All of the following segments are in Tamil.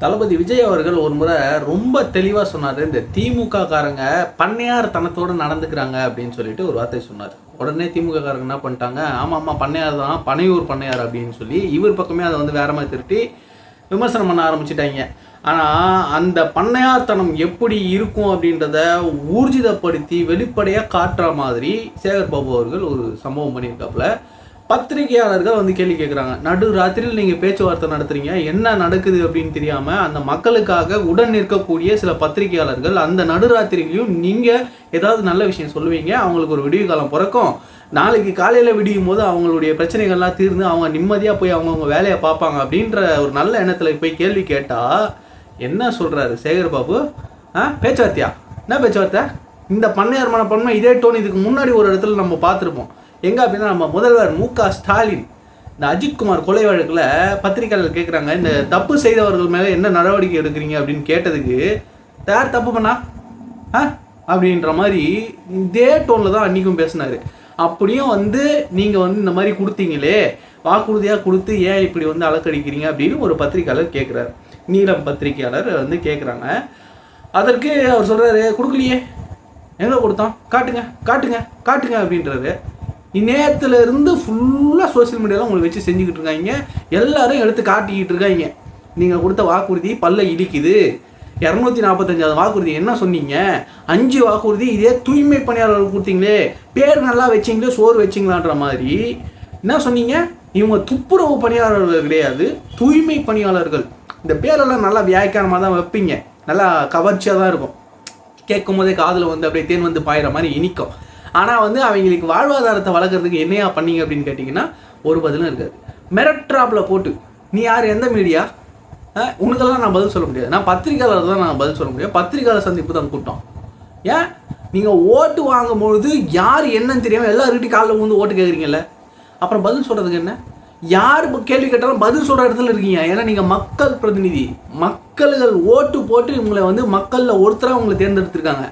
தளபதி விஜய் அவர்கள் ஒரு முறை ரொம்ப தெளிவாக சொன்னார் இந்த திமுக காரங்க பண்ணையார் தனத்தோடு நடந்துக்கிறாங்க அப்படின்னு சொல்லிட்டு ஒரு வார்த்தை சொன்னார். உடனே திமுக காரங்க என்ன பண்ணிட்டாங்க ஆமாம் ஆமாம் பண்ணையார் தான் பனையூர் பண்ணையார் அப்படின்னு சொல்லி இவர் பக்கமே அதை வந்து வேற மாதிரி திருட்டி விமர்சனம் பண்ண ஆரம்பிச்சிட்டாங்க. ஆனால் அந்த பண்ணையார்த்தனம் எப்படி இருக்கும் அப்படின்றத ஊர்ஜிதப்படுத்தி வெளிப்படையாக காட்டுற மாதிரி சேகர் பாபு அவர்கள் ஒரு சம்பவம் பண்ணியிருக்காப்புல. பத்திரிகையாளர்கள் வந்து கேள்வி கேட்குறாங்க நடு ராத்திரியில் நீங்கள் பேச்சுவார்த்தை நடத்துறீங்க. என்ன நடக்குது அப்படின்னு தெரியாமல் அந்த மக்களுக்காக உடன் நிற்கக்கூடிய சில பத்திரிகையாளர்கள் அந்த நடுராத்திரிலையும் நீங்கள் ஏதாவது நல்ல விஷயம் சொல்லுவீங்க. அவங்களுக்கு ஒரு விடிவு காலம் பிறக்கும். நாளைக்கு காலையில் விடியும் போது அவங்களுடைய பிரச்சனைகள்லாம் தீர்ந்து அவங்க நிம்மதியாக போய் அவங்கவுங்க வேலையை பார்ப்பாங்க அப்படின்ற ஒரு நல்ல எண்ணத்தில் போய் கேள்வி கேட்டால் என்ன சொல்கிறாரு சேகர் பாபு? ஆ பேச்சுவார்த்தையா? என்ன பேச்சுவார்த்தை? இந்த பண்ணையார் மனப்பான்மை இதே டோன் இதுக்கு முன்னாடி ஒரு இடத்துல நம்ம பார்த்துருப்போம். எங்கே அப்படின்னா நம்ம முதல்வர் மு க ஸ்டாலின் இந்த அஜித்குமார் கொலை வழக்கில் பத்திரிகையாளர் கேட்குறாங்க இந்த தப்பு செய்தவர்கள் மேலே என்ன நடவடிக்கை எடுக்கிறீங்க அப்படின்னு கேட்டதுக்கு யார் தப்பு பண்ணா? ஆ? அப்படின்ற மாதிரி இதே டோனில் தான் அன்றைக்கும் பேசினார். அப்படியும் வந்து நீங்கள் வந்து இந்த மாதிரி கொடுத்தீங்களே வாக்குறுதியாக கொடுத்து ஏன் இப்படி வந்து அலக்கடிக்கிறீங்க அப்படின்னு ஒரு பத்திரிக்கையாளர் கேட்குறாரு நீலம் பத்திரிக்கையாளர் வந்து கேட்குறாங்க அதற்கு அவர் சொல்கிறாரு கொடுக்கலையே. எங்கே கொடுத்தோம் காட்டுங்க காட்டுங்க காட்டுங்க அப்படின்றாரு. இருந்து ஃபுல்லாக சோஷியல் மீடியாவில் உங்களை வச்சு செஞ்சுக்கிட்டு இருக்காங்க. எல்லாரும் எடுத்து காட்டிக்கிட்டு இருக்காங்க. நீங்கள் கொடுத்த வாக்குறுதி பல்ல இடிக்குது. இரநூத்தி நாற்பத்தஞ்சாவது வாக்குறுதி என்ன சொன்னீங்க? அஞ்சு வாக்குறுதி இதே தூய்மை பணியாளர்கள் கொடுத்தீங்களே. பேர் நல்லா வச்சிங்களே சோறு வச்சிங்களான்ற மாதிரி. என்ன சொன்னீங்க? இவங்க துப்புரவு பணியாளர்கள் கிடையாது தூய்மை பணியாளர்கள். இந்த பேரெல்லாம் நல்லா வியாக்கியானமாக தான் வைப்பீங்க. நல்லா கவர்ச்சியாக தான் இருக்கும். கேட்கும் போதே காதில் வந்து அப்படியே தேன் வந்து பாயிற மாதிரி இனிக்கும். ஆனால் வந்து அவங்களுக்கு வாழ்வாதாரத்தை வளர்க்குறதுக்கு என்னையா பண்ணீங்க அப்படின்னு கேட்டிங்கன்னா ஒரு பதிலும் இருக்காது. மெரட்ராப்பில் போட்டு நீ யார் எந்த மீடியா உனக்கெல்லாம் நான் பதில் சொல்ல முடியாது. நான் பத்திரிக்கையாளர் தான் நான் பதில் சொல்ல முடியும். பத்திரிக்கையாளர் சந்திப்பு தான் கூட்டம். ஏன்? நீங்கள் ஓட்டு வாங்கும்பொழுது யார் என்னன்னு தெரியாமல் எல்லாருக்கிட்டையும் காலில் வந்து ஓட்டு கேட்குறீங்கல்ல அப்புறம் பதில் சொல்கிறதுக்கு என்ன? யார் இப்போ கேள்வி கேட்டாலும் பதில் சொல்கிற இடத்துல இருக்கீங்க. ஏன்னா நீங்கள் மக்கள் பிரதிநிதி. மக்கள்கள் ஓட்டு போட்டு இவங்களை வந்து மக்களில் ஒருத்தராக உங்களை தேர்ந்தெடுத்திருக்காங்க.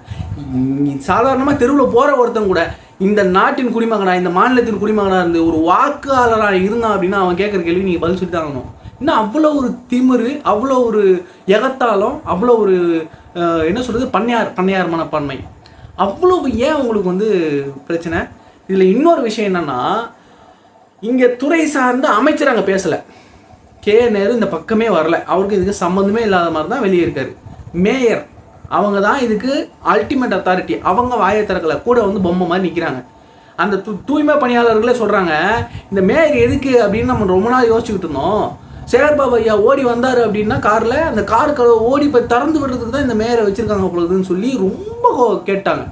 சாதாரணமாக தெருவில் போகிற ஒருத்தன் கூட இந்த நாட்டின் குடிமகனாக இந்த மாநிலத்தின் குடிமகனாக இருந்து ஒரு வாக்காளராக இருந்தான் அப்படின்னா அவன் கேட்குற கேள்வி நீங்கள் பதில் சொல்லி தாங்கணும் இன்னும் அவ்வளோ ஒரு திமிரு அவ்வளோ ஒரு எகத்தாலும் அவ்வளோ ஒரு என்ன சொல்கிறது பண்ணையார் பண்ணையார் மனப்பான்மை. அவ்வளோ ஏன் உங்களுக்கு வந்து பிரச்சனை? இதில் இன்னொரு விஷயம் என்னென்னா இங்கே துறை சார்ந்த அமைச்சர் அங்கே பேசலை. கே நேரு இந்த பக்கமே வரல. அவருக்கு இதுக்கு சம்மந்தமே இல்லாத மாதிரி தான் வெளியே இருக்கார். மேயர் அவங்க தான் இதுக்கு அல்டிமேட் அத்தாரிட்டி அவங்க வாயை திறக்கல. கூட வந்து பொம்மை மாதிரி நிற்கிறாங்க அந்த தூ தூய்மை பணியாளர்களே சொல்கிறாங்க இந்த மேயர் எதுக்கு? அப்படின்னு நம்ம ரொம்ப நாள் யோசிச்சுக்கிட்டு இருந்தோம். சேகர் பாபு ஐயா ஓடி வந்தார் அப்படின்னா காரில் அந்த கார் கதவை ஓடி போய் திறந்து விடுறதுக்கு தான் இந்த மேயரை வச்சுருக்காங்க பொழுதுன்னு சொல்லி ரொம்ப கோ- கேட்டாங்க.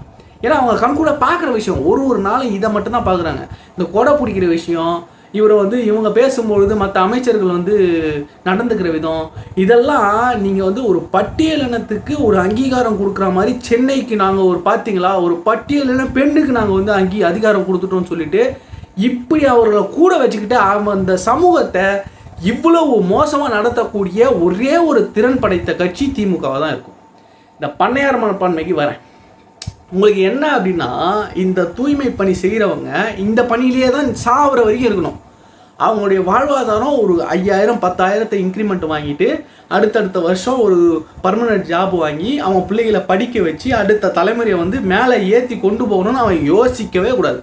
ஏன்னா அவங்க கண் கூட பார்க்குற விஷயம். ஒரு ஒரு நாளும் இதை மட்டும்தான் பார்க்குறாங்க. இந்த கொடை பிடிக்கிற விஷயம் இவரை வந்து இவங்க பேசும்பொழுது மற்ற அமைச்சர்கள் வந்து நடந்துக்கிற விதம் இதெல்லாம் நீங்கள் வந்து ஒரு பட்டியலினத்துக்கு ஒரு அங்கீகாரம் கொடுக்குற மாதிரி சென்னைக்கு நாங்கள் ஒரு பார்த்தீங்களா ஒரு பட்டியலின பெண்ணுக்கு நாங்கள் வந்து அங்கீ அதிகாரம் கொடுத்துட்டோம்னு சொல்லிட்டு இப்படி அவர்களை கூட வச்சுக்கிட்டு அவன் அந்த சமூகத்தை இவ்வளவு மோசமாக நடத்தக்கூடிய ஒரே ஒரு திறன் படைத்த கட்சி திமுகவாக தான் இருக்கும். இந்த பண்ணையார் மனப்பான்மைக்கு வரேன். உங்களுக்கு என்ன அப்படின்னா இந்த தூய்மை பணி செய்கிறவங்க இந்த பணியிலேயே தான் சாகிற வரைக்கும் இருக்கணும். அவங்களுடைய வாழ்வாதாரம் ஒரு ஐயாயிரம் பத்தாயிரத்தை இன்க்ரிமெண்ட் வாங்கிட்டு அடுத்தடுத்த வருஷம் ஒரு பர்மனெண்ட் ஜாப் வாங்கி அவங்க பிள்ளைகளை படிக்க வச்சு அடுத்த தலைமுறையை வந்து மேலே ஏற்றி கொண்டு போகணும்னு அவன் யோசிக்கவே கூடாது.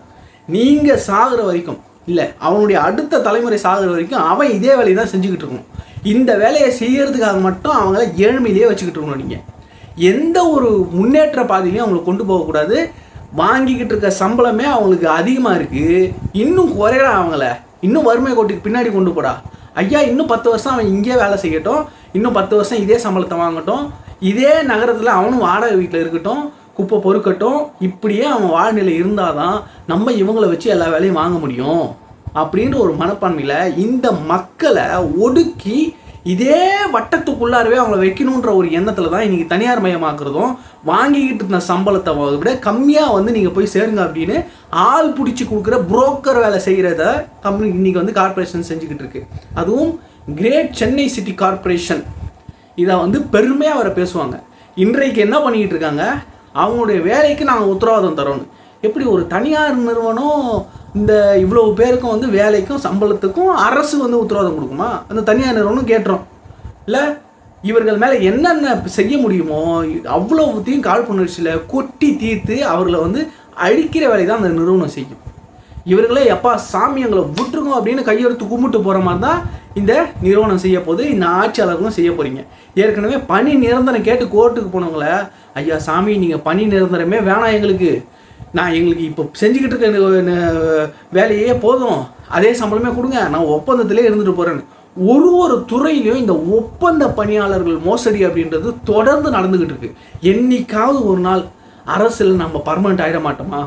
நீங்கள் சாகுற வரைக்கும் இல்லை அவனுடைய அடுத்த தலைமுறை சாகுற வரைக்கும் அவன் இதே வேலையை தான் செஞ்சுக்கிட்டு இருக்கணும். இந்த வேலையை செய்கிறதுக்காக மட்டும் அவங்கள ஏழ்மையிலேயே வச்சுக்கிட்டு இருக்கணும் நீங்கள் எந்த ஒரு முன்னேற்ற பாதையிலையும் அவங்களை கொண்டு போகக்கூடாது. வாங்கிக்கிட்டு இருக்க சம்பளமே அவங்களுக்கு அதிகமாக இருக்குது இன்னும் குறையடா அவங்கள. இன்னும் வறுமை கோட்டுக்கு பின்னாடி கொண்டு போடா. ஐயா இன்னும் பத்து வருஷம் அவன் இங்கேயே வேலை செய்யட்டும். இன்னும் பத்து வருஷம் இதே சம்பளத்தை வாங்கட்டும். இதே நகரத்தில் அவனும் வாடகை வீட்டில் இருக்கட்டும். குப்பை பொறுக்கட்டும். இப்படியே அவன் வாழ்நிலை இருந்தாதான் நம்ம இவங்களை வச்சு எல்லா வேலையும் வாங்க முடியும். அப்படின்ற ஒரு மனப்பான்மையில் இந்த மக்களை ஒடுக்கி இதே வட்டத்துக்குள்ளாரவே அவங்கள வைக்கணுன்ற ஒரு எண்ணத்தில் தான் இன்றைக்கி தனியார் மயமாக்குறதும் வாங்கிக்கிட்டு இருந்த சம்பளத்தை விட கம்மியாக வந்து நீங்கள் போய் சேருங்க அப்படின்னு ஆள் பிடிச்சி கொடுக்குற புரோக்கர் வேலை செய்கிறத கம்பெனி இன்றைக்கி வந்து கார்ப்பரேஷன் செஞ்சுக்கிட்டு இருக்கு. அதுவும் கிரேட் சென்னை சிட்டி கார்ப்பரேஷன் இதை வந்து பெருமையாக அவரை பேசுவாங்க. இன்றைக்கு என்ன பண்ணிக்கிட்டு இருக்காங்க? அவங்களுடைய வேலைக்கு நாங்கள் உத்தரவாதம் தரோன்னு எப்படி ஒரு தனியார் நிறுவனம் இந்த இவ்வளவு பேருக்கும் வந்து வேலைக்கும் சம்பளத்துக்கும் அரசு வந்து உத்தரவாதம் கொடுக்குமா? அந்த தனியார் நிறுவனம் கேட்டுரும். இல்லை இவர்கள் மேலே என்னென்ன செய்ய முடியுமோ அவ்வளோத்தையும் காழ்ப்புணர்ச்சியில் கொட்டி தீர்த்து அவர்களை வந்து அழிக்கிற வேலை தான் அந்த நிறுவனம் செய்யும். இவர்களே எப்பா சாமி எங்களை விட்டுருங்க அப்படின்னு கையெழுத்து கும்பிட்டு போகிற மாதிரி தான் இந்த நிறுவனம் செய்ய போது இந்த ஆட்சியாளர்களும் செய்ய போகிறீங்க ஏற்கனவே பணி நிரந்தரம் கேட்டு கோர்ட்டுக்கு போனவங்கள ஐயா சாமி நீங்கள் பணி நிரந்தரமே வேணாம் எங்களுக்கு. நான் எங்களுக்கு இப்போ செஞ்சுக்கிட்டு இருக்க வேலையே போதும். அதே சம்பளமே கொடுங்க. நான் ஒப்பந்தத்திலே இருந்துட்டு போகிறேன்னு ஒரு ஒரு துறையிலையும் இந்த ஒப்பந்த பணியாளர்கள் மோசடி அப்படின்றது தொடர்ந்து நடந்துக்கிட்டு இருக்கு. என்னைக்காவது ஒரு நாள் அரசில் நம்ம பர்மனெண்ட் ஆகிட மாட்டோமா?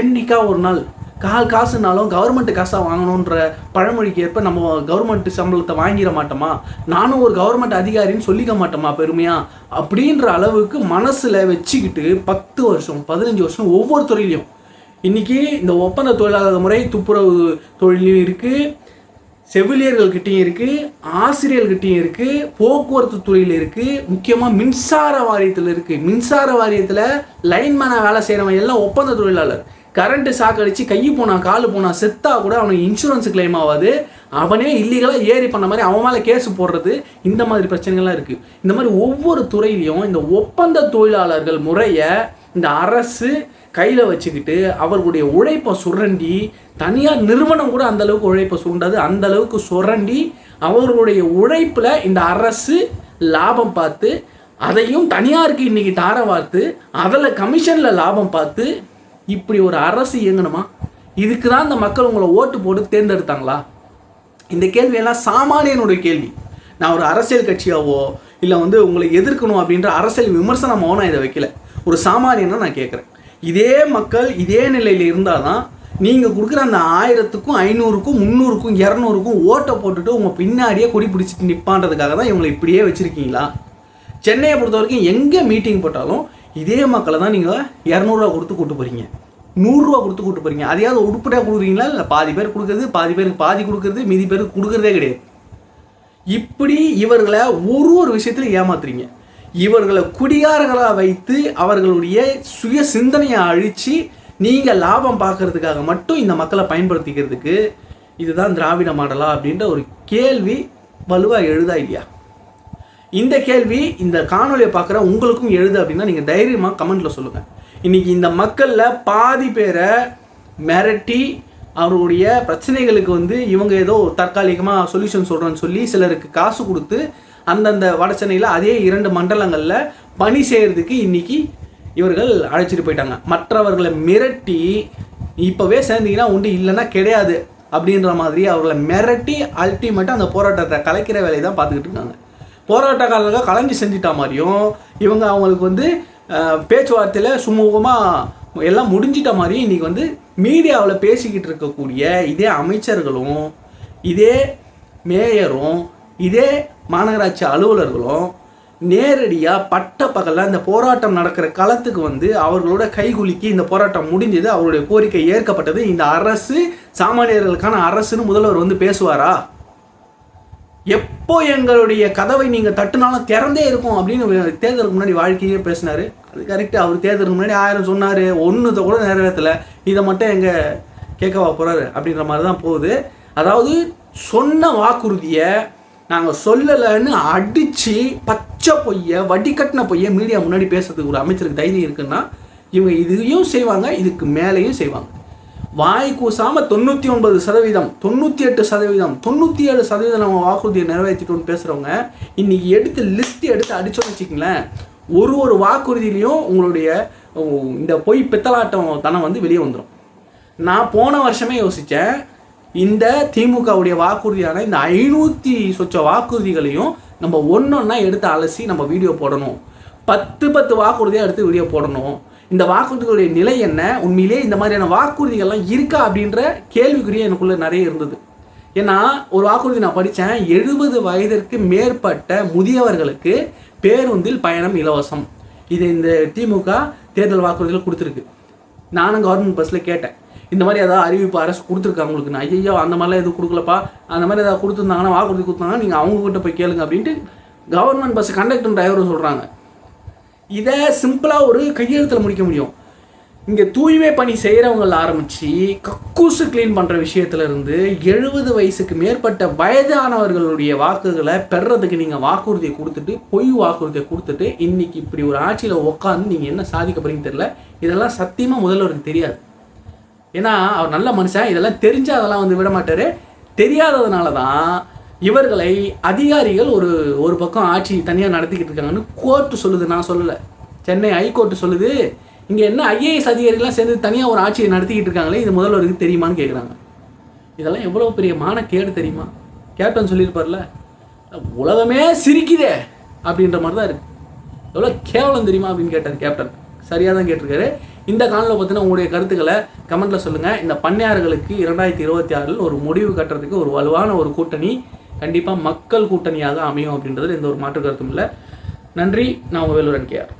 என்னைக்கா ஒரு நாள் கால் காசுனாலும் கவர்மெண்ட் காசாக வாங்கணுன்ற பழமொழிக்கு ஏற்ப நம்ம கவர்மெண்ட் சம்பளத்தை வாங்கிட மாட்டோமா? நானும் ஒரு கவர்மெண்ட் அதிகாரின்னு சொல்லிக்க மாட்டோமா பெருமையா? அப்படின்ற அளவுக்கு மனசில் வச்சுக்கிட்டு பத்து வருஷம் பதினஞ்சு வருஷம் ஒவ்வொரு துறையிலையும். இன்னைக்கு இந்த ஒப்பந்த தொழிலாளர் முறை துப்புரவு தொழிலையும் இருக்குது செவிலியர்கள்கிட்டையும் இருக்குது ஆசிரியர்கள்கிட்டையும் இருக்குது போக்குவரத்து துறையில் இருக்குது முக்கியமாக மின்சார வாரியத்தில் இருக்குது மின்சார வாரியத்தில் லைன்மேனாக வேலை செய்கிறவங்க எல்லாம் ஒப்பந்த தொழிலாளர். கரண்ட்டு சாக்கடிச்சு கை போனா காலு போனா செத்தா கூட அவனுக்கு இன்சூரன்ஸ் கிளைம் ஆகாது அவனே இல்லீகலாக ஏறி பண்ண மாதிரி அவன் மேலே கேஸ் போடுறது இந்த மாதிரி பிரச்சனைகள்லாம் இருக்குது இந்த மாதிரி ஒவ்வொரு துறையிலையும் இந்த ஒப்பந்த தொழிலாளர்கள் முறையை இந்த அரசு கையில் வச்சுக்கிட்டு அவர்களுடைய உழைப்பை சுரண்டி தனியார் நிறுவனம் கூட அந்தளவுக்கு உழைப்பை சுரண்டாது அந்தளவுக்கு சுரண்டி அவர்களுடைய உழைப்பில் இந்த அரசு லாபம் பார்த்து அதையும் தனியாருக்கு இன்றைக்கி தார வார்த்து அதில் கமிஷனில் லாபம் பார்த்து இப்படி ஒரு அரசு இயங்கணுமா? இதுக்கு தான் இந்த மக்கள் உங்களை ஓட்டு போட்டு தேர்ந்தெடுத்தாங்களா? இந்த கேள்வியெல்லாம் சாமானியனுடைய கேள்வி. நான் ஒரு அரசியல் கட்சியாவோ இல்லை வந்து உங்களை எதிர்க்கணும் அப்படின்ற அரசியல் விமர்சனமாவோ நான் இதை வைக்கல. ஒரு சாமானியனா நான் கேட்குறேன். இதே மக்கள் இதே நிலையில் இருந்தால் தான் நீங்கள் கொடுக்குற அந்த ஆயிரத்துக்கும் ஐநூறுக்கும் முந்நூறுக்கும் இரநூறுக்கும் ஓட்டை போட்டுட்டு உங்கள் பின்னாடியே கொடி பிடிச்சிட்டு நிற்பான்றதுக்காக தான் இவங்களை இப்படியே வச்சுருக்கீங்களா? சென்னையை பொறுத்த வரைக்கும் எங்கே மீட்டிங் போட்டாலும் இதே மக்களை தான் நீங்கள் இரநூறுவா கொடுத்து கூட்டு போகிறீங்க நூறுரூவா கொடுத்து கூட்டு போகிறீங்க அதையாவது உருப்படியாக கொடுக்குறீங்களா? இல்லை பாதி பேர் கொடுக்குறது பாதி பேருக்கு பாதி கொடுக்குறது மீதி பேருக்கு கொடுக்குறதே கிடையாது. இப்படி இவர்களை ஒரு ஒரு விஷயத்தில் ஏமாத்துறீங்க. இவர்களை குடியார்களாக வைத்து அவர்களுடைய சுய சிந்தனையை அழித்து நீங்கள் லாபம் பார்க்கறதுக்காக மட்டும் இந்த மக்களை பயன்படுத்திக்கிறதுக்கு இதுதான் திராவிட மாடலா அப்படின்ற ஒரு கேள்வி வலுவாக எழுதா இல்லையா? இந்த கேள்வி இந்த காணொலியை பார்க்குற உங்களுக்கும் எழுது அப்படின்னா நீங்கள் தைரியமாக கமெண்ட்டில் சொல்லுங்கள் இன்றைக்கி இந்த மக்களில் பாதி பேரை மிரட்டி அவருடைய பிரச்சனைகளுக்கு வந்து இவங்க ஏதோ தற்காலிகமாக சொல்யூஷன் சொல்கிறோன்னு சொல்லி சிலருக்கு காசு கொடுத்து அந்தந்த வட சென்னையில் அதே இரண்டு மண்டலங்களில் பணி செய்கிறதுக்கு இன்னைக்கு இவர்கள் அழைச்சிட்டு போயிட்டாங்க. மற்றவர்களை மிரட்டி இப்போவே சேர்ந்தீங்கன்னா உண்டு இல்லைன்னா கிடையாது அப்படின்ற மாதிரி அவர்களை மிரட்டி அல்டிமேட்டாக அந்த போராட்டத்தை கலைக்கிற வேலையை தான் பார்த்துக்கிட்டு இருக்காங்க. போராட்டக்காரர்கள் கலைஞ்சு செஞ்சிட்டா மாதிரியும் இவங்க அவங்களுக்கு வந்து பேச்சுவார்த்தையில் சுமூகமாக எல்லாம் முடிஞ்சிட்ட மாதிரியும் இன்றைக்கி வந்து மீடியாவில் பேசிக்கிட்டு இருக்கக்கூடிய இதே அமைச்சர்களும் இதே மேயரும் இதே மாநகராட்சி அலுவலர்களும் நேரடியாக பட்ட பகலில் அந்த போராட்டம் நடக்கிற களத்துக்கு வந்து அவர்களோட கைகுலுக்கி இந்த போராட்டம் முடிஞ்சது. அவருடைய கோரிக்கை ஏற்கப்பட்டது. இந்த அரசு சாமானியர்களுக்கான அரசுன்னு முதல்வர் வந்து பேசுவாரா? எப்போ எங்களுடைய கதவை நீங்கள் தட்டுனாலும் திறந்தே இருக்கும் அப்படின்னு தேர்தலுக்கு முன்னாடி வாழ்க்கையே பேசினார். அது கரெக்டு அவர் தேர்தலுக்கு முன்னாடி ஆயிரம் சொன்னார். ஒன்றுத்தை கூட நிறைவேற்றலை. இதை மட்டும் எங்கள் கேட்கவா போகிறாரு அப்படின்ற மாதிரி தான் போகுது. அதாவது சொன்ன வாக்குறுதியை நாங்கள் சொல்லலைன்னு அடித்து பச்சை பொய்யை வடிகட்டின பொய்யை மீடியா முன்னாடி பேசுறதுக்கு ஒரு அமைச்சருக்கு தைரியம் இருக்குன்னா இவங்க இதையும் செய்வாங்க இதுக்கு மேலேயும் செய்வாங்க. வாய் கூசாமல் தொண்ணூற்றி ஒன்பது சதவீதம் தொண்ணூற்றி எட்டு சதவீதம் தொண்ணூற்றி ஏழு சதவீதம் நம்ம வாக்குறுதியை நிறைவேற்றிட்டோம்னு பேசுகிறவங்க இன்னைக்கு எடுத்து லிஸ்ட் எடுத்து அடித்தோம்னு வச்சுக்கங்களேன் ஒரு ஒரு வாக்குறுதியிலையும் உங்களுடைய இந்த பொய் பித்தலாட்டம் தனம் வந்து வெளியே வந்துடும் நான் போன வருஷமே யோசித்தேன் இந்த திமுகவுடைய வாக்குறுதியான இந்த ஐநூற்றி சொச்ச வாக்குறுதிகளையும் நம்ம ஒன்றொன்னா எடுத்து அலசி நம்ம வீடியோ போடணும். பத்து பத்து வாக்குறுதியாக எடுத்து வீடியோ போடணும். இந்த வாக்குறுதிகளுடைய நிலை என்ன? உண்மையிலே இந்த மாதிரியான வாக்குறுதிகள்லாம் இருக்கா அப்படின்ற கேள்விக்குரிய எனக்குள்ள நிறைய இருந்தது. ஏன்னா ஒரு வாக்குறுதி நான் படித்தேன் எழுபது வயதிற்கு மேற்பட்ட முதியவர்களுக்கு பேருந்தில் பயணம் இலவசம். இது இந்த திமுக தேர்தல் வாக்குறுதிகள் கொடுத்துருக்கு. நானும் கவர்மெண்ட் பஸ்ஸில் கேட்டேன். இந்த மாதிரி ஏதாவது அறிவிப்பு அரசு கொடுத்துருக்காங்க உங்களுக்கு? நான் ஐயோ அந்த மாதிரிலாம் எதுவும் கொடுக்கலப்பா. அந்த மாதிரி ஏதாவது கொடுத்துருந்தாங்கன்னா வாக்குறுதி கொடுத்தாங்கன்னா நீங்கள் அவங்க கிட்ட போய் கேளுங்க அப்படின்ட்டு கவர்மெண்ட் பஸ் கண்டக்டர் டிரைவரும் சொல்கிறாங்க இதை சிம்பிளாக ஒரு கையெழுத்தில் முடிக்க முடியும். இங்கே தூய்மை பணி செய்கிறவங்கள ஆரம்பித்து கக்கூசு க்ளீன் பண்ணுற விஷயத்துலேருந்து எழுபது வயசுக்கு மேற்பட்ட வயதானவர்களுடைய வாக்குகளை பெறதுக்கு நீங்கள் வாக்குறுதியை கொடுத்துட்டு பொய் வாக்குறுதியை கொடுத்துட்டு இன்னைக்கு இப்படி ஒரு ஆட்சியில் உட்காந்து நீங்கள் என்ன சாதிக்க போறீங்கன்னு தெரில இதெல்லாம் சத்தியமாக முதல்வருக்கு தெரியாது. ஏன்னா அவர் நல்ல மனுஷன் இதெல்லாம் தெரிஞ்சால் அதெல்லாம் வந்து விட மாட்டார் தெரியாததுனால தான் இவர்களை அதிகாரிகள் ஒரு ஒரு பக்கம் ஆட்சி தனியாக நடத்திக்கிட்டு இருக்காங்கன்னு கோர்ட்டு சொல்லுது நான் சொல்லலை. சென்னை ஹைகோர்ட்டு சொல்லுது இங்கே என்ன ஐஏஎஸ் அதிகாரிகள்லாம் சேர்ந்து தனியாக ஒரு ஆட்சியை நடத்திக்கிட்டு இருக்காங்களே இது முதல்வருக்கு தெரியுமான்னு கேட்குறாங்க இதெல்லாம் எவ்வளோ பெரிய மானக்கேடு தெரியுமா? கேப்டன் சொல்லியிருப்பார்ல உலகமே சிரிக்குதே அப்படின்ற மாதிரி தான் இருக்குது எவ்வளோ கேவலம் தெரியுமா அப்படின்னு கேட்டார் கேப்டன். சரியாக தான் கேட்டிருக்காரு. இந்த காலில் பார்த்தீங்கன்னா உங்களுடைய கருத்துக்களை கமெண்ட்டில் சொல்லுங்கள் இந்த பண்ணையார்களுக்கு இரண்டாயிரத்தி இருபத்தி ஆறில் ஒரு முடிவு கட்டுறதுக்கு ஒரு வலுவான ஒரு கூட்டணி கண்டிப்பாக மக்கள் கூட்டணியாக அமையும் அப்படின்றதுல எந்த ஒரு மாற்று கருத்தும் இல்லை. நன்றி. நான் வேலூரன் கேஆர்